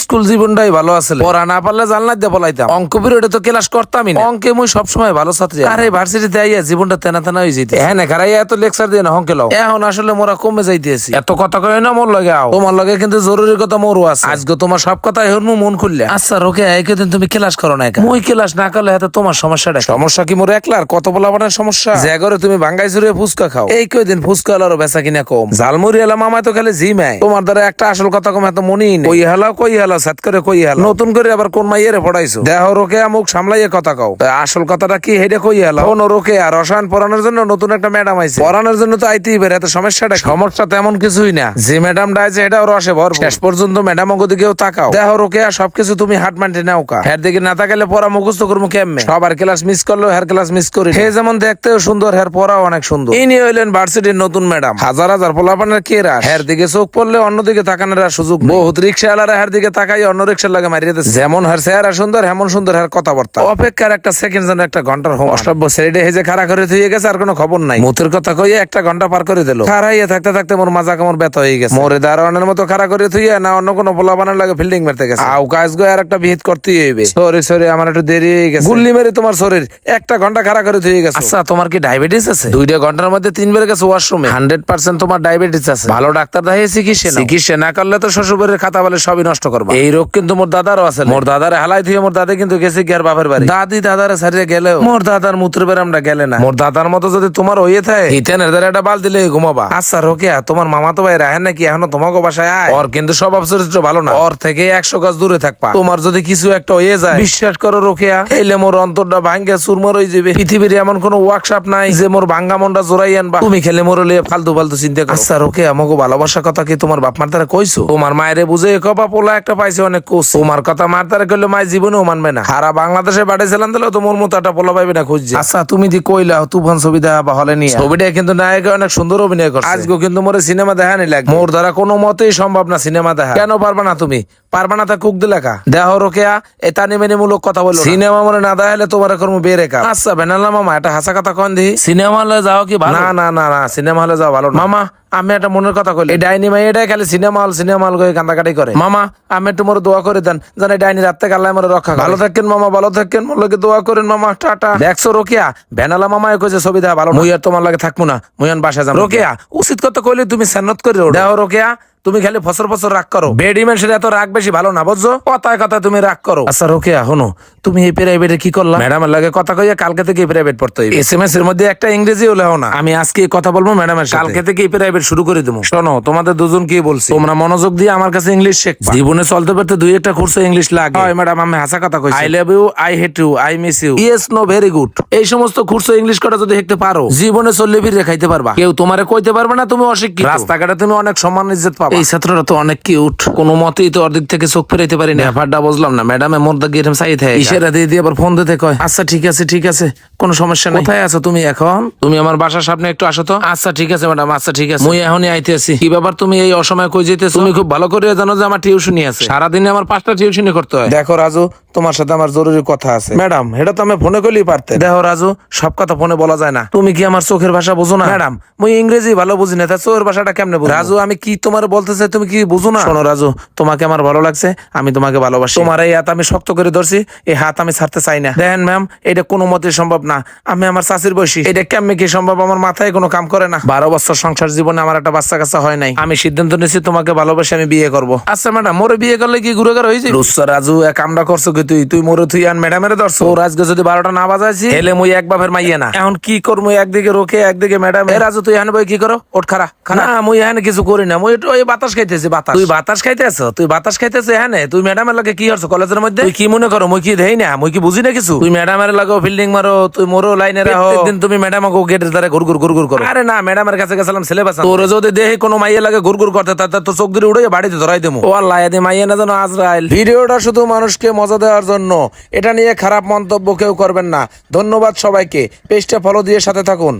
School জীবনটাই ভালো আছে পড়া না পারলে জানলা দিয়ে বলাইতাম অঙ্ক পিরিয়ডে তো ক্লাস করতামই না। অঙ্কে মুই সবসময় ভালো ছাত্রী। আর এই ভার্সিটিতে আইয়া জীবনটা তেনা তেনা হয়ে যেতে হ্যাঁ না খারাইয়া এত লেকচার দিয়ে না অঙ্কে লাও। এখন আসলে মোরা কমে যাইতেছি। এত কথা কয় না মোর লগে আও। তোমার লগে কিন্তু জরুরি কথা মোরও আছে। আজকে তোমার সব কথা এখন মন খুললে। আচ্ছা রোকে একদিন তুমি ক্লাস করো না একা মুই ক্লাস না করলে এত তোমার সমস্যাটা সমস্যা কি মোর একলার কত বলা বানার সমস্যা? যে করে তুমি ভাঙ্গাই চুরিয়ে ফুচকা খাও। এই কয়দিন ফুচকা হলো বেচা কিনা কম। ঝালমুড়ি এলাম আমায় তো খালি জিমায় তোমার দ্বারা একটা আসল কথা কম এত মনেই নেই। কই হেলাও কই হেলাও সাত করে কই হেলাও নতুন করে আবার কোন মাইয়েরে পড়াইছো? দেহ রোকে আমুক সামলাইয়ে কথা কও। আসল কথাটা কি হেডে কই হেলাও ও রোকে আর রসায়ন পড়ানোর জন্য নতুন একটা ম্যাডাম আইছে। পড়ানোর জন্য তো আইতেই বের এত সমস্যাটা সমস্যা তেমন কিছুই না। যে ম্যাডামটা আছে এটাও রসে ভর শেষ পর্যন্ত ম্যাডাম দিকেও তাকাও। দেহ রোকে আর সবকিছু তুমি হাট মানতে নাও কা। হের দিকে না তাকালে পড়া মুখস্থ করব কেমনে? সবার ক্লাস মিস করলেও হের ক্লাস মিস করি হে যেমন দেখতেও সুন্দর হের পড়াও অনেক সুন্দর। ইনি হইলেন ভার্সিটির নতুন ম্যাডাম। হাজার হাজার পোলাপানের কে রাস? হের দিকে চোখ পড়লে অন্যদিকে তাকানোর আর সুযোগ। বহুত রিক্সাওয়ালারা হের দিকে তাকাই অন্য রিক্সার লাগে মারিয়ে দিচ্ছে। যেমন হের চেহারা সুন্দর হেমন সুন্দর হের কথাবার্তা। অপেক্ষার একটা সেকেন্ড যেন একটা ঘণ্টার হোম অষ্টব্য ছেড়ে হেজে খাড়া করে থুয়ে গেছে আর কোনো খবর নাই। মুতের কথা কইয়ে একটা ঘণ্টা পার করে দিল। খাড়াইয়ে থাকতে থাকতে মোর মাজা কামড় ব্যথা হয়ে গেছে। মোরে দারোয়ানের মতো খাড়া করে থুয়ে না অন্য কোনো পোলাপানের লাগে ফিল্ডিং মারতে গেছে। আউ কাজ গো আর একটা বিহিত করতেই হইবে। সরি সরি আমার একটু দেরি হয়ে গেছে। গুল্লি মেরে তোমার শরীর একটা ঘণ্টা খাড়া করে থুয়ে গেছে। আচ্ছা তোমার কি ডায়াবেটিস আছে? দুইটা ঘণ্টার মধ্যে তিনবার গেছে ওয়াশরুমে হান্ড্রেড পার্সেন্ট তোমার ডায়াবেটিস আছে। ভালো ডাক্তার দেখিয়ে চিকিৎসা। চিকিৎসা না করলে তো শ্বশুরের খাতা বলে সবই নষ্ট করবে। এই রোগ কিন্তু মোর দাদারও আছে মোর দাদার হালাই দিয়ে মোর দাদা কিন্তু গেছে বাপের বাড়ি? দাদি দাদারে সারিয়ে গেলেও মোর দাদার মূত্র আমরা গেলে না। মোর দাদার মতো যদি তোমার হইয়ে থাকে হিতেনের দ্বারা একটা বাল দিলে ঘুমাবা। আচ্ছা রোকেয়া তোমার মামা তো ভাই রাহেন নাকি? এখনও তোমাকে বাসায় আয়। ওর কিন্তু স্বভাব চরিত্র ভালো না। ওর থেকে একশো গাছ দূরে থাকবা। তোমার যদি কিছু একটা হয়ে যায় বিশ্বাস করো রোকেয়া এইলে মোর অন্তরটা ভাঙ্গে চুরমর হয়ে যাবে। পৃথিবীর এমন কোন ওয়ার্কশপ নাই যে মোর ভাঙ্গা মনটা জোরাই আনবা। তুমি খেলে মোর লিয়ে ফালতু ফালতু চিন্তা করো। আচ্ছা রোকেয়া আমাকে ভালোবাসার কথা কি তোমার বাপ মার তারা কইছো? তোমার মায়েরে বুঝে কবা পোলা একটা পাইছে অনেক কোচ তোমার কথা মার তারা করলে মাই জীবনেও মানবে না। সারা বাংলাদেশে পাঠাইছিলাম তাহলে তো মোর মতো একটা পোলা পাইবে না খুঁজছে। আচ্ছা তুমি দি কইলা তুফান ছবি দেখা বা হলে নিয়ে। ছবিটা কিন্তু নায়ক অনেক সুন্দর অভিনয় করছে। আজকে কিন্তু মোরে সিনেমা দেখা নি লাগে মোর দ্বারা কোনো মতেই সম্ভব না সিনেমা দেখা। কেন পারবা না তুমি? পারবা না তা কুক দিলা কা? দেহ রোকেয়া এ তানি মেনি মূলক কথা বলো সিনেমা মনে না দেখালে তোমার কর্ম বেড়ে কা আচ্ছা বেনালা মামা এটা হাসা কথা কন দি। সিনেমা হলে যাও কি ভালো? না না না না সিনেমা হলে যাও ভালো মামা আমি একটা মনের কথা কইলি। এই ডাইনি মাই এটাই খালি সিনেমা হল সিনেমা হল কান্দাকাটি করে। মামা আমি একটু মোর দোয়া করে দেন যেন এই ডাইনি রাত্রে কাল্লাই মোর রক্ষা ভালো থাকেন মামা ভালো থাকেন মোর লগে দোয়া করেন মামা টাটা। দেখছ রোকিয়া বেনালা মামা কইছে ছবি দেখা ভালো মুই আর তোমার লাগে থাকব না মুই বাসা যাব রোকিয়া উচিত কথা কইলে তুমি সেনত করে দেখো রোকিয়া তুমি খালি ফসর ফসর রাগ করো। বেডি মানুষের এত রাগ বেশি ভালো না বুঝছ? কথায় কথায় তুমি রাগ করো। আচ্ছা রোকেয়া হনো তুমি এই প্রাইভেটে কি করলা? ম্যাডামের লাগে কথা কইয়া কালকে থেকে প্রাইভেট পড়তে হইবে। এস এম এস এর মধ্যে একটা ইংরেজি হলে না। আমি আজকে কথা বলব ম্যাডামের সাথে। কালকে থেকে প্রাইভেট শুরু করে দেবো। শোনো তোমাদের দুজন কি বলছি। তোমরা মনোযোগ দিয়ে আমার কাছে ইংলিশ শেখবা। জীবনে চলতে পারতে দুই একটা কোর্সে ইংলিশ লাগে। হয় ম্যাডাম আমি হাসা কথা কইছি। I love you I hate you I miss you yes no very good এই সমস্ত কোর্সে ইংলিশ কথা যদি শিখতে পারো জীবনে চললে ফিরে খাইতে পারবা। কেউ তোমারে কইতে পারবে না তুমি অশিক্ষিত। রাস্তাঘাটে তুমি অনেক সম্মান ইজ্জত পাবা। এই ছাত্ররা তো অনেক কিউট কোনো মতেই তো অর্ধেক থেকে চোখ ফেরাইতে পারি না। ব্যাপারটা বুঝলাম না। ম্যাডামে মোর দা গিয়ে চাই থাকে ইশারা দিয়ে দিয়ে আবার ফোন দিতে কয় আচ্ছা ঠিক আছে ঠিক আছে কোনো সমস্যা নেই। কোথায় আছো তুমি এখন? তুমি আমার বাসার সামনে একটু আসো তো। আচ্ছা ঠিক আছে ম্যাডাম আচ্ছা ঠিক আছে। মুই এখনই আইতেছি। কি ব্যাপার তুমি এই অসময়ে কই যেতেছো তুমি খুব ভালো করে জানো যে আমার টিউশনই আছে। সারাদিনে আমার পাঁচটা টিউশনই করতে হয়। দেখো রাজু তোমার সাথে আমার জরুরি কথা আছে। ম্যাডাম এটা তো আমি ফোনে করলেই পারতে দেখো রাজু সব কথা ফোনে বলা যায় না। তুমি কি আমার চোখের ভাষা বুঝো না? ম্যাডাম মুই ইংরেজি ভালো বুঝি না তা চোখের ভাষাটা কেমনে বুঝো রাজু আমি কি তোমার বলতে চাই তুমি কি বুঝো না? শোনো রাজু তোমাকে আমার ভালো লাগছে আমি তোমাকে ভালোবাসি। তোমার এই হাত আমি শক্ত করে ধরছি এই হাত আমি ছাড়তে চাই না। দেখেন ম্যাম এটা কোনো মতে সম্ভব না। আমি আমার চাষির বয়সী। এটা কেমনে কি সম্ভব? আমার মাথায় কোনো কাম করে না। বারো বছর সংসার জীবনে আমার একটা বাচ্চা কাচ্চা হয় নাই। আমি সিদ্ধান্ত নিয়েছি তোমাকে ভালোবাসি আমি বিয়ে করব। আচ্ছা ম্যাডাম মোরে বিয়ে করলে কি গুরুগার হয়েছে রুস্সা রাজু এক কামটা করছ তুই তুই মোরে তুই আন ম্যাডামের ধরছো? ওর আজকে যদি বারোটা না বাজাইছি হেলে মুই এক বাপের মাইয়ে না। এখন কি করব? একদিকে রোকে একদিকে ম্যাডাম। এ রাজু তুই এখানে বই কি করো? ওঠ খারা খানা মুই এখানে কিছু করি না। মুই ওই বাতাস খাইতেছি বাতাস। তুই বাতাস খাইতেছ? তুই বাতাস খাইতেছ এখানে? তুই ম্যাডামের লাগে কি করছ কলেজের মধ্যে? তুই কি মনে করো? মুই কি দেই না? মুই কি বুঝি না কিছু? তুই ম্যাডামের লাগে ফিল্ডিং মারো তুই মোরো লাইনে রাখো। দিন তুমি ম্যাডাম গেটের দ্বারা ঘুর ঘুর ঘুর ঘুর করো। আরে না ম্যাডামের কাছে গেছিলাম সিলেবাস তোর যদি দেহে কোনো মাইয়া লাগে ঘুর ঘুর করতে তাতে তো চোখ দিয়ে উড়ে বাড়িতে ধরাই দেবো। ও আল্লাহ মাইয়া না যেন আজরাইল। ভিডিওটা শুধু মানুষকে মজা দেওয়ার জন্য। এটা নিয়ে খারাপ মন্তব্য কেউ করবেন না। ধন্যবাদ সবাইকে। পেজটা ফলো দিয়ে সাথে থাকুন।